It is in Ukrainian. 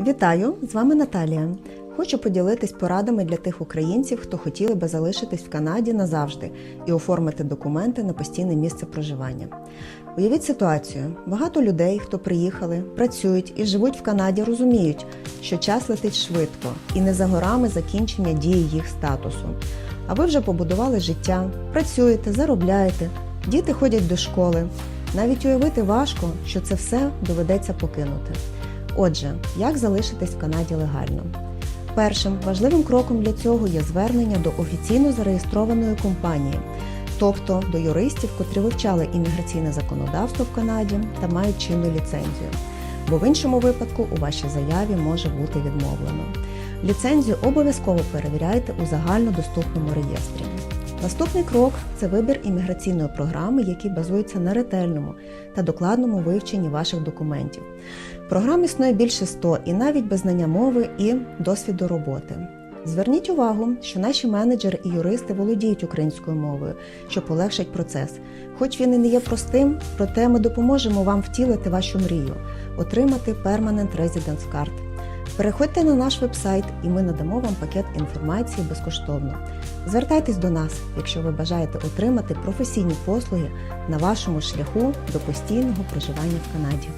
Вітаю! З вами Наталія. Хочу поділитись порадами для тих українців, хто хотіли би залишитись в Канаді назавжди і оформити документи на постійне місце проживання. Уявіть ситуацію: багато людей, хто приїхали, працюють і живуть в Канаді, розуміють, що час летить швидко і не за горами закінчення дії їх статусу. А ви вже побудували життя, працюєте, заробляєте, діти ходять до школи. Навіть уявити важко, що це все доведеться покинути. Отже, як залишитись в Канаді легально? Першим важливим кроком для цього є звернення до офіційно зареєстрованої компанії, тобто до юристів, котрі вивчали імміграційне законодавство в Канаді та мають чинну ліцензію. Бо в іншому випадку у вашій заяві може бути відмовлено. Ліцензію обов'язково перевіряйте у загальнодоступному реєстрі. Наступний крок це вибір імміграційної програми, який базується на ретельному та докладному вивченні ваших документів. Програм існує більше 100 і навіть без знання мови і досвіду роботи. Зверніть увагу, що наші менеджери і юристи володіють українською мовою, що полегшить процес. Хоч він і не є простим, проте ми допоможемо вам втілити вашу мрію, отримати Permanent Residence Card. Переходьте на наш вебсайт, і ми надамо вам пакет інформації безкоштовно. Звертайтесь до нас, якщо ви бажаєте отримати професійні послуги на вашому шляху до постійного проживання в Канаді.